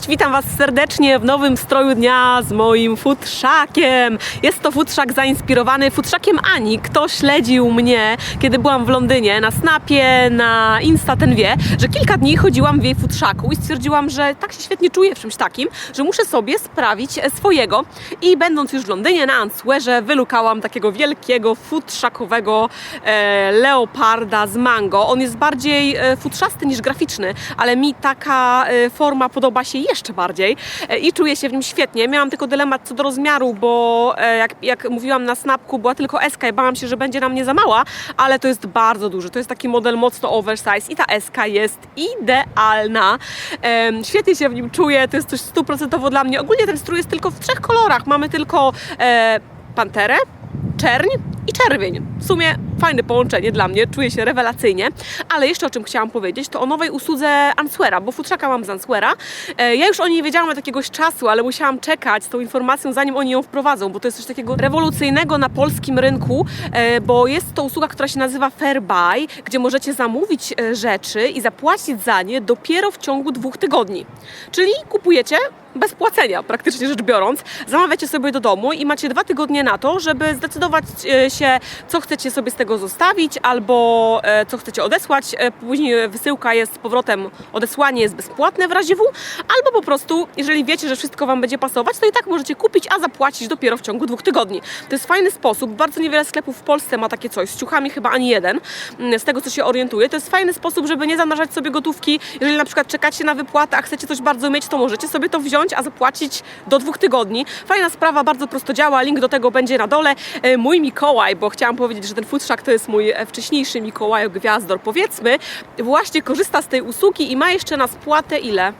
Cześć, witam Was serdecznie w nowym stroju dnia z moim futrzakiem. Jest to futrzak zainspirowany futrzakiem Ani. Kto śledził mnie, kiedy byłam w Londynie na Snapie, na Insta, ten wie, że kilka dni chodziłam w jej futrzaku i stwierdziłam, że tak się świetnie czuję w czymś takim, że muszę sobie sprawić e, swojego. I będąc już w Londynie na Answerze, wylukałam takiego wielkiego futrzakowego e, leoparda z mango. On jest bardziej e, futrzasty niż graficzny, ale mi taka e, forma podoba się jeszcze bardziej e, i czuję się w nim świetnie. Miałam tylko dylemat co do rozmiaru, bo e, jak, jak mówiłam na snapku, była tylko SK i bałam się, że będzie na mnie za mała, ale to jest bardzo duży. To jest taki model mocno oversize i ta SK jest idealna. Świetnie się w nim czuję, to jest coś stuprocentowo dla mnie. Ogólnie ten strój jest tylko w trzech kolorach. Mamy tylko e, panterę, czerń i czerwień. W sumie fajne połączenie dla mnie, czuję się rewelacyjnie. Ale jeszcze o czym chciałam powiedzieć, to o nowej usłudze Answera, bo futrzaka mam z Answera. E, Ja już o niej wiedziałam od jakiegoś czasu, ale musiałam czekać z tą informacją, zanim oni ją wprowadzą, bo to jest coś takiego rewolucyjnego na polskim rynku, e, bo jest to usługa, która się nazywa Fair Buy, gdzie możecie zamówić e, rzeczy i zapłacić za nie dopiero w ciągu dwóch tygodni. Czyli kupujecie bez płacenia, praktycznie rzecz biorąc. Zamawiacie sobie do domu i macie dwa tygodnie na to, żeby zdecydować e, się, co chcecie sobie z tego zostawić albo e, co chcecie odesłać. E, Później wysyłka jest z powrotem, odesłanie jest bezpłatne w razie W, albo po prostu, jeżeli wiecie, że wszystko Wam będzie pasować, to i tak możecie kupić, a zapłacić dopiero w ciągu dwóch tygodni. To jest fajny sposób. Bardzo niewiele sklepów w Polsce ma takie coś. Z ciuchami chyba ani jeden, mm, z tego co się orientuję. To jest fajny sposób, żeby nie zamrażać sobie gotówki. Jeżeli na przykład czekacie na wypłatę, a chcecie coś bardzo mieć, to możecie sobie to wziąć, a zapłacić do dwóch tygodni. Fajna sprawa, bardzo prosto działa. Link do tego będzie na dole. E, Mój Mikołaj, bo chciałam powiedzieć, że ten futrzak to jest mój e, wcześniejszy Mikołaj Gwiazdor, powiedzmy, właśnie korzysta z tej usługi i ma jeszcze na spłatę ile?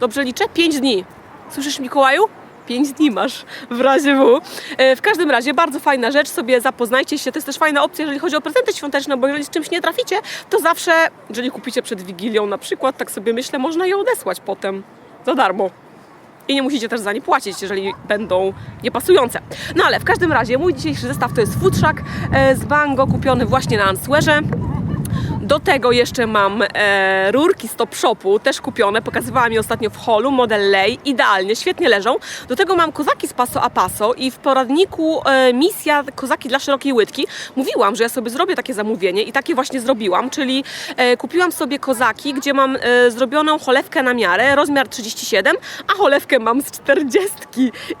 Dobrze liczę? 5 dni. Słyszysz Mikołaju? 5 dni masz w razie W. E, W każdym razie bardzo fajna rzecz, sobie zapoznajcie się. To jest też fajna opcja, jeżeli chodzi o prezenty świąteczne, bo jeżeli z czymś nie traficie, to zawsze, jeżeli kupicie przed Wigilią na przykład, tak sobie myślę, można je odesłać potem za darmo. I nie musicie też za nie płacić, jeżeli będą niepasujące. No ale w każdym razie mój dzisiejszy zestaw to jest futrzak e, z Bango kupiony właśnie na Answerze. Do tego jeszcze mam e, rurki z Top Shopu, też kupione. Pokazywałam je ostatnio w holu, model Lej, idealnie, świetnie leżą. Do tego mam kozaki z Paso a Paso i w poradniku e, misja kozaki dla szerokiej łydki mówiłam, że ja sobie zrobię takie zamówienie i takie właśnie zrobiłam, czyli e, kupiłam sobie kozaki, gdzie mam e, zrobioną cholewkę na miarę, rozmiar 37, a cholewkę mam z 40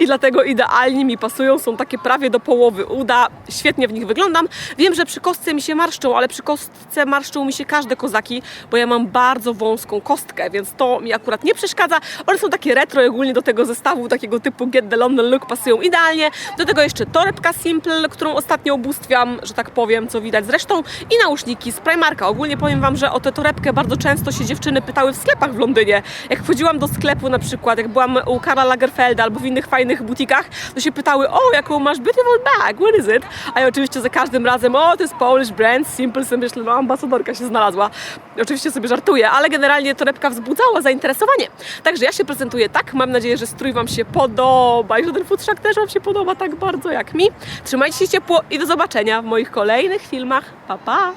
i dlatego idealnie mi pasują, są takie prawie do połowy uda, świetnie w nich wyglądam. Wiem, że przy kostce mi się marszczą, ale przy kostce marszczą mi się każde kozaki, bo ja mam bardzo wąską kostkę, więc to mi akurat nie przeszkadza. One są takie retro ogólnie do tego zestawu takiego typu Get the London Look pasują idealnie. Do tego jeszcze torebka Simple, którą ostatnio ubóstwiam, że tak powiem, co widać zresztą i nauszniki z Primarka. Ogólnie powiem Wam, że o tę torebkę bardzo często się dziewczyny pytały w sklepach w Londynie. Jak wchodziłam do sklepu na przykład, jak byłam u Karla Lagerfelda albo w innych fajnych butikach, to się pytały, o jaką masz beautiful bag, what is it? A ja oczywiście za każdym razem, o to jest Polish brand, Simple, sobie myślę, no ambasadorka się znalazła. Oczywiście sobie żartuję, ale generalnie torebka wzbudzała zainteresowanie. Także ja się prezentuję tak, mam nadzieję, że strój Wam się podoba i że ten futrzak też Wam się podoba tak bardzo jak mi. Trzymajcie się ciepło i do zobaczenia w moich kolejnych filmach. Pa, pa!